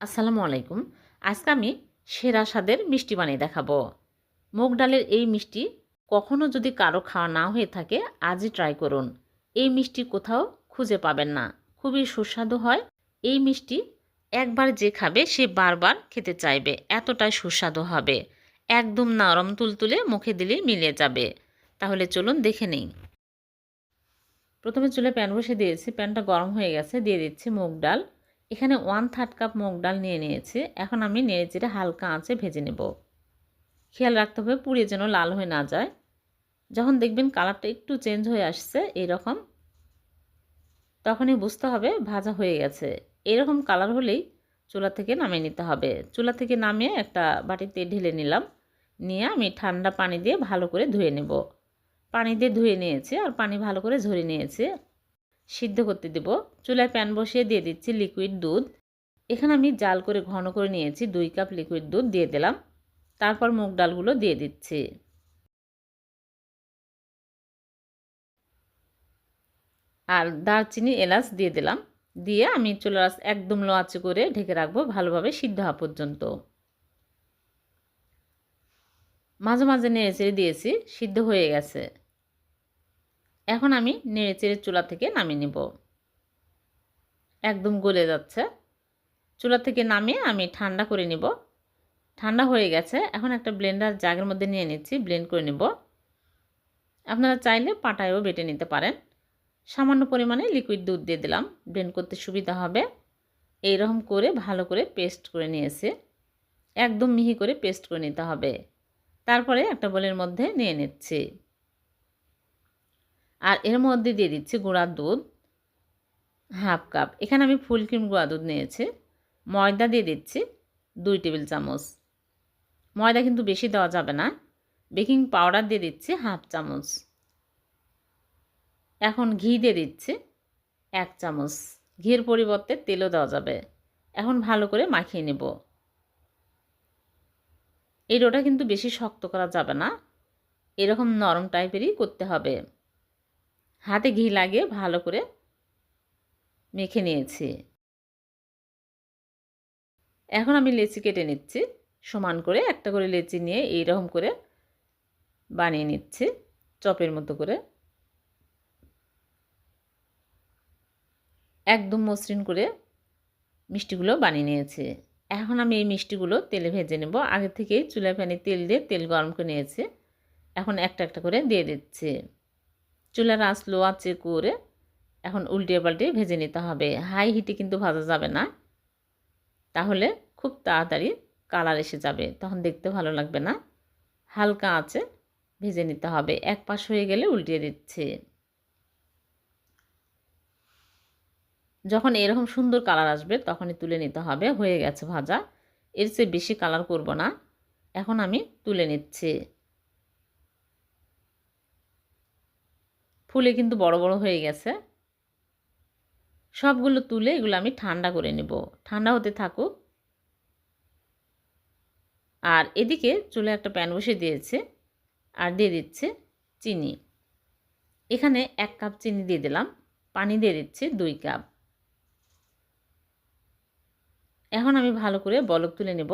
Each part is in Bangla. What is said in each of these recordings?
আসসালামু আলাইকুম। আজকে আমি সেরা স্বাদের মিষ্টি বানিয়ে দেখাবো। মুগ ডালের এই মিষ্টি কখনো যদি কারও খাওয়া না হয়ে থাকে, আজই ট্রাই করুন। এই মিষ্টি কোথাও খুঁজে পাবেন না। খুবই সুস্বাদু হয়। এই মিষ্টি একবার যে খাবে, সে বারবার খেতে চাইবে। এতটাই সুস্বাদু হবে। একদম নরম তুলতুলে মুখে দিলেই মিলে যাবে। তাহলে চলুন দেখে নেই। প্রথমে চুলে প্যান বসে দিয়েছি। প্যানটা গরম হয়ে গেছে। দিয়ে দিচ্ছি মুগ ডাল। এখানে ওয়ান থার্ড কাপ মুগ ডাল নিয়ে নিয়েছি। এখন আমি নেড়ে চেড়ে হালকা আঁচে ভেজে নেব। খেয়াল রাখতে হবে পুড়িয়ে যেন লাল হয়ে না যায়। যখন দেখবেন কালারটা একটু চেঞ্জ হয়ে আসছে এরকম, তখনই বুঝতে হবে ভাজা হয়ে গেছে। এরকম কালার হলেই চুলা থেকে নামিয়ে নিতে হবে। চুলা থেকে নামিয়ে একটা বাটিতে ঢেলে নিলাম। নিয়ে আমি ঠান্ডা পানি দিয়ে ভালো করে ধুয়ে নেব। পানি দিয়ে ধুয়ে নিয়েছি আর পানি ভালো করে ঝরিয়ে নিয়েছি। সিদ্ধ করতে দেব। চুলায় প্যান বসিয়ে দিয়ে দিচ্ছি লিকুইড দুধ। এখানে আমি জাল করে ঘন করে নিয়েছি, দুই কাপ লিকুইড দুধ দিয়ে দিলাম। তারপর মুগ ডালগুলো দিয়ে দিচ্ছি। আর দারচিনি এলাচ দিয়ে দিলাম। দিয়ে আমি চুলার আঁচ একদম লো করে ঢেকে রাখব ভালোভাবে সিদ্ধ হওয়া পর্যন্ত। মাঝে মাঝে নেড়ে চেড়ে দিয়েছি, সিদ্ধ হয়ে গেছে। এখন আমি নেড়ে চেড়ে চুলা থেকে নামিয়ে নিব। একদম গলে যাচ্ছে। চুলা থেকে নামিয়ে আমি ঠান্ডা করে নিব। ঠান্ডা হয়ে গেছে। এখন একটা ব্লেন্ডার জাগের মধ্যে নিয়ে নিচ্ছি, ব্লেন্ড করে নিব। আপনারা চাইলে পাটায়ও বেটে নিতে পারেন। সামান্য পরিমাণে লিকুইড দুধ দিয়ে দিলাম। ব্লেন্ড করতে সুবিধা হবে। এইরকম করে ভালো করে পেস্ট করে নিয়েছে। একদম মিহি করে পেস্ট করে নিতে হবে। তারপরে একটা বোলের মধ্যে নিয়ে নিচ্ছি। আর এর মধ্যে দিয়ে দিচ্ছি গুঁড়ার দুধ, হাফ কাপ। এখানে আমি ফুল ক্রিম গুঁড়া দুধ নিয়েছি। ময়দা দিয়ে দিচ্ছি দুই টেবিল চামচ। ময়দা কিন্তু বেশি দেওয়া যাবে না। বেকিং পাউডার দিয়ে দিচ্ছি হাফ চামচ। এখন ঘি দিয়ে দিচ্ছি এক চামচ। ঘির পরিবর্তে তেলও দেওয়া যাবে। এখন ভালো করে মাখিয়ে নেব। এই ডোটা কিন্তু বেশি শক্ত করা যাবে না। এরকম নরম টাইপেরই করতে হবে। হাতে ঘি লাগিয়ে ভালো করে মেখে নিয়েছি। এখন আমি লেচি কেটে নিচ্ছি। সমান করে একটা করে লেচি নিয়ে এইরকম করে বানিয়ে নিচ্ছি। চপের মতো করে। একদম মসৃণ করে মিষ্টিগুলো বানিয়ে নিয়েছি। এখন আমি এই মিষ্টিগুলো তেলে ভেজে নেব। আগে থেকেই চুলা ফ্যানে তেল দিয়ে তেল গরম করে নিয়েছি। এখন একটা একটা করে দিয়ে দিচ্ছি। চুলার আঁচ লো করে এখন উল্টিয়ে পাল্টে ভেজে নিতে হবে। হাই হিটে কিন্তু ভাজা যাবে না। তাহলে খুব তাড়াতাড়ি কালার এসে যাবে। তখন দেখতে ভালো লাগবে না। হালকা আঁচে ভেজে নিতে হবে। এক পাশ হয়ে গেলে উল্টিয়ে দিচ্ছি। যখন এরকম সুন্দর কালার আসবে তখনই তুলে নিতে হবে। হয়ে গেছে ভাজা। এর চেয়ে বেশি কালার করব না। এখন আমি তুলে নিচ্ছি। ফুলে কিন্তু বড় বড় হয়ে গেছে। সবগুলো তুলে এগুলো আমি ঠান্ডা করে নেব। ঠান্ডা হতে থাকুক। আর এদিকে চুলে একটা প্যান বসে দিয়েছে আর দিয়ে দিচ্ছে চিনি। এখানে এক কাপ চিনি দিয়ে দিলাম। পানি দিয়ে দিচ্ছে দুই কাপ। এখন আমি ভালো করে বলক তুলে নেব।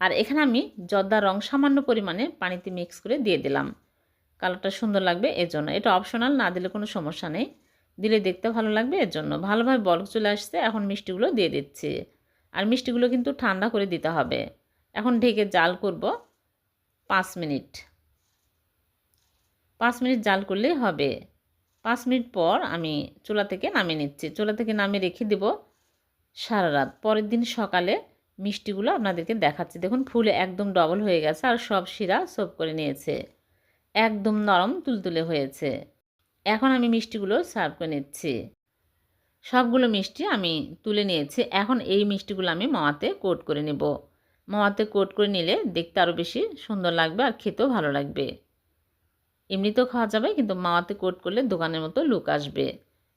আর এখানে আমি জর্দার রং সামান্য পরিমাণে পানিতে মিক্স করে দিয়ে দিলাম। কালারটা সুন্দর লাগবে এর জন্য এটা অপশনাল না দিলে কোনো সমস্যা নেই। দিলে দেখতে ভালো লাগবে এর জন্য ভালোভাবে বলক চলে আসছে, এখন মিষ্টিগুলো দিয়ে দিচ্ছি। আর মিষ্টিগুলো কিন্তু ঠান্ডা করে দিতে হবে। এখন ঢেকে জাল করব পাঁচ মিনিট। পাঁচ মিনিট জাল করলেই হবে। পাঁচ মিনিট পর আমি চুলা থেকে নামিয়ে নিচ্ছি। চুলা থেকে নামিয়ে রেখে দেব সারা রাত। পরের দিন সকালে মিষ্টিগুলো আপনাদেরকে দেখাচ্ছি। দেখুন, ফুলে একদম ডবল হয়ে গেছে আর সব শিরা সোপ করে নিয়েছে। একদম নরম তুলতুলে হয়েছে। এখন আমি মিষ্টিগুলো সার্ভ করে নিচ্ছি। সবগুলো মিষ্টি আমি তুলে নিয়েছি। এখন এই মিষ্টিগুলো আমি মাওয়াতে কোট করে নেব। মাওয়াতে কোট করে নিলে দেখতে আরও বেশি সুন্দর লাগবে আর খেতেও ভালো লাগবে। এমনিতেও খাওয়া যাবে, কিন্তু মাওয়াতে কোট করলে দোকানের মতো লুক আসবে।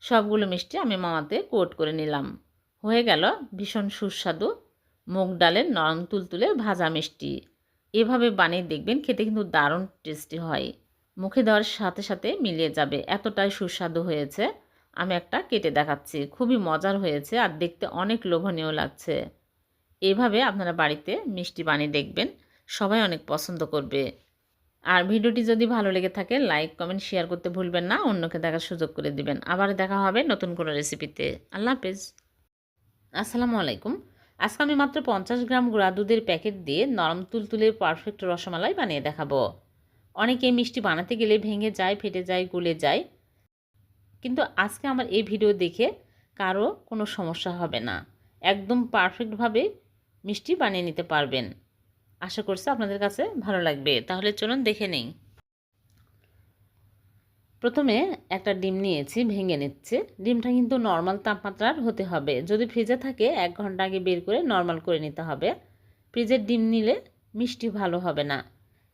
সবগুলো মিষ্টি আমি মাওয়াতে কোট করে নিলাম। হয়ে গেল ভীষণ সুস্বাদু মুগ ডালের নরম তুলতুলে ভাজা মিষ্টি। এভাবে বানিয়ে দেখবেন খেতে কিন্তু দারুণ টেস্টি হয়। মুখে দেওয়ার সাথে সাথে মিলিয়ে যাবে। এতটাই সুস্বাদু হয়েছে। আমি একটা কেটে দেখাচ্ছি। খুবই মজার হয়েছে আর দেখতে অনেক লোভনীয় লাগছে। এভাবে আপনারা বাড়িতে মিষ্টি বানিয়ে দেখবেন। সবাই অনেক পছন্দ করবে। আর ভিডিওটি যদি ভালো লেগে থাকে, লাইক, কমেন্ট, শেয়ার করতে ভুলবেন না। অন্যকে দেখার সুযোগ করে দিবেন। আবার দেখা হবে নতুন কোনো রেসিপিতে। আল্লাহ হাফেজ। আসসালামু আলাইকুম। আজকে আমি মাত্র পঞ্চাশ গ্রাম গুঁড়া দুধের প্যাকেট দিয়ে নরম তুলতুলে পারফেক্ট রসমালাই বানিয়ে দেখাবো। অনেকে মিষ্টি বানাতে গেলে ভেঙে যায়, ফেটে যায়, গলে যায়। কিন্তু আজকে আমার এই ভিডিও দেখে কারও কোনো সমস্যা হবে না। একদম পারফেক্টভাবে মিষ্টি বানিয়ে নিতে পারবেন। আশা করছি আপনাদের কাছে ভালো লাগবে। তাহলে চলুন দেখে নেই। প্রথমে একটা ডিম নিয়েছি, ভেঙে নিচ্ছে। ডিমটা কিন্তু নর্মাল তাপমাত্রার হতে হবে। যদি ফ্রিজে থাকে, এক ঘণ্টা আগে বের করে নর্মাল করে নিতে হবে। ফ্রিজের ডিম নিলে মিষ্টি ভালো হবে না।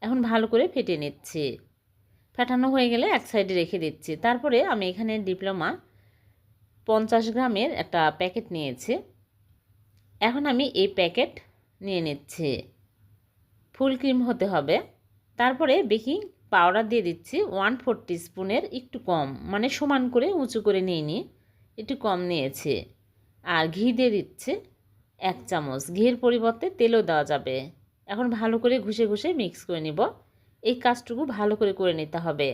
এখন ভালো করে ফেটে নিচ্ছি। ফেটানো হয়ে গেলে এক সাইডে রেখে দিচ্ছি। তারপরে আমি এখানে ডিপ্লোমা পঞ্চাশ গ্রামের একটা প্যাকেট নিয়েছি। এখন আমি এই প্যাকেট নিয়ে নিচ্ছি। ফুল ক্রিম হতে হবে। তারপরে বেকিং পাউডার দিয়ে দিচ্ছি ওয়ান ফোর স্পুনের একটু কম মানে সমান করে উঁচু করে নিয়ে নিই একটু কম নিয়েছে। আর ঘি দিয়ে দিচ্ছে এক চামচ ঘির পরিবর্তে তেলও দেওয়া যাবে। এখন ভালো করে ঘুষে ঘুষে মিক্স করে নিব। এই কাজটুকু ভালো করে করে নিতে হবে।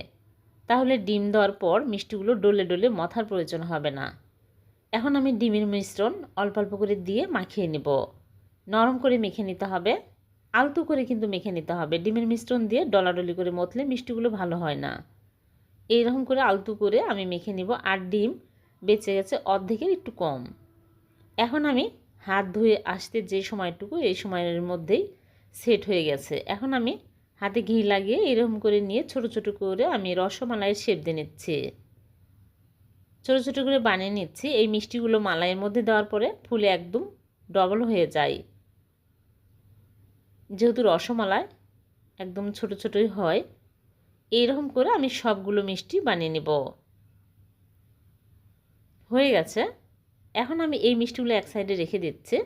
তাহলে ডিম দেওয়ার পর মিষ্টিগুলো ডলে ডলে মথার প্রয়োজন হবে না। এখন আমি ডিমের মিশ্রণ অল্প অল্প করে দিয়ে মাখিয়ে নেব। নরম করে মেখে নিতে হবে। আলতু করে কিন্তু মেখে নিতে হবে। ডিমের মিশ্রণ দিয়ে ডলাডলি করে মতলে মিষ্টিগুলো ভালো হয় না। এইরকম করে আলতু করে আমি মেখে নিব আর ডিম বেঁচে গেছে অর্ধেকের একটু কম। এখন আমি হাত ধুয়ে আসতে যে সময়টুকু এই সময়ের মধ্যেই সেট হয়ে গেছে। এখন আমি হাতে ঘি লাগিয়ে এরকম করে নিয়ে ছোট ছোট করে আমি রসমালাইয়ের শেপ দিয়ে নিচ্ছি। ছোটো ছোটো করে বানিয়ে নিচ্ছি। এই মিষ্টিগুলো মালাইয়ের মধ্যে দেওয়ার পরে ফুলে একদম ডবল হয়ে যায়। যেহেতু রসমালাই একদম ছোট ছোটোই হয়, এইরকম করে আমি সবগুলো মিষ্টি বানিয়ে নেব। হয়ে গেছে। এখন আমি এই মিষ্টিগুলো এক সাইডে রেখে দিচ্ছি।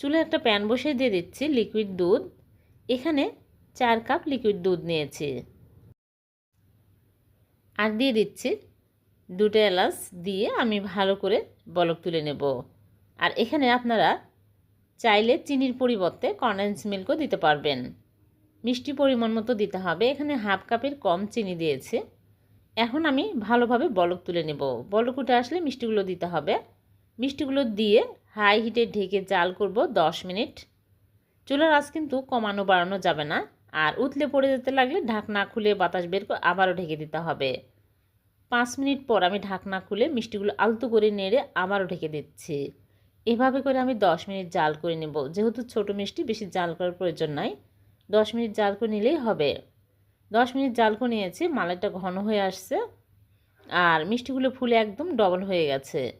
চুলে একটা প্যান বসিয়ে দিয়ে দিচ্ছি লিকুইড দুধ। এখানে চার কাপ লিকুইড দুধ নিয়েছি। আর দিয়ে দিচ্ছি দুটো এলাচ দিয়ে আমি ভালো করে বলক তুলে নেব। আর এখানে আপনারা চাইলে চিনির পরিবর্তে কন্ডেন্স মিল্কও দিতে পারবেন। মিষ্টি পরিমাণ মতো দিতে হবে। এখানে হাফ কাপের কম চিনি দিয়েছে। এখন আমি ভালোভাবে বলক তুলে নেব। বলক উঠে আসলে মিষ্টিগুলো দিতে হবে। মিষ্টিগুলো দিয়ে হাই হিটে ঢেকে জাল করব 10 মিনিট। চুলার আঁচ কিন্তু কমানো বাড়ানো যাবে না। আর উতলে পড়ে যেতে লাগলে ঢাকনা খুলে বাতাস বের করে আবারও ঢেকে দিতে হবে। পাঁচ মিনিট পর আমি ঢাকনা খুলে মিষ্টিগুলো আলতো করে নেড়ে আবারও ঢেকে দিচ্ছি। এভাবে করে আমি দশ মিনিট জাল করে নেব। যেহেতু ছোট মিষ্টি, বেশি জাল করার প্রয়োজন নাই। দশ মিনিট জাল করে নিলেই হবে। দশ মিনিট জাল করে নিয়েছি, মালাইটা ঘন হয়ে আসছে। আর মিষ্টিগুলো ফুলে একদম ডবল হয়ে গেছে।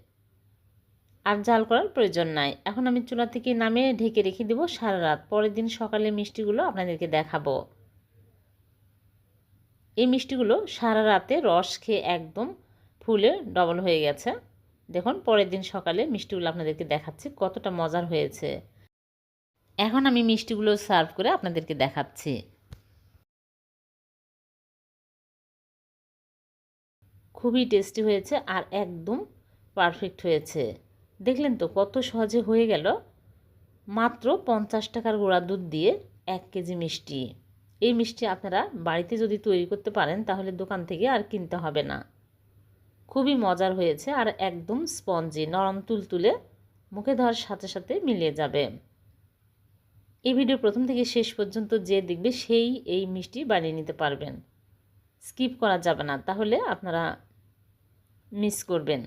আর জাল করার প্রয়োজন নাই। এখন আমি চুলা থেকে নামে ঢেকে রেখে দেবো সারা রাত। পরের দিন সকালে মিষ্টিগুলো আপনাদেরকে দেখাবো। এই মিষ্টিগুলো সারা রাতে রস খেয়ে একদম ফুলে ডবল হয়ে গেছে। দেখুন, পরের দিন সকালে মিষ্টিগুলো আপনাদেরকে দেখাচ্ছি, কতটা মজার হয়েছে। এখন আমি মিষ্টিগুলো সার্ভ করে আপনাদেরকে দেখাচ্ছি। খুবই টেস্টি হয়েছে আর একদম পারফেক্ট হয়েছে। দেখলেন তো, কত সহজে হয়ে গেল। মাত্র পঞ্চাশ টাকার গোড়া দুধ দিয়ে এক কেজি মিষ্টি। এই মিষ্টি আপনারা বাড়িতে যদি তৈরি করতে পারেন, তাহলে দোকান থেকে আর কিনতে হবে না। খুবই মজার হয়েছে আর একদম স্পঞ্জি, নরম তুলতুলে মুখে ধরার সাথে সাথে মিলিয়ে যাবে। এই ভিডিও প্রথম থেকে শেষ পর্যন্ত যে দেখবে সেই এই মিষ্টি বানিয়ে নিতে পারবেন। স্কিপ করা যাবে না, তাহলে আপনারা মিস করবেন।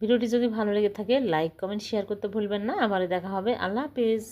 ভিডিওটি যদি ভালো লেগে থাকে, লাইক, কমেন্ট, শেয়ার করতে ভুলবেন না। আবার দেখা হবে। আল্লাহ হাফেজ।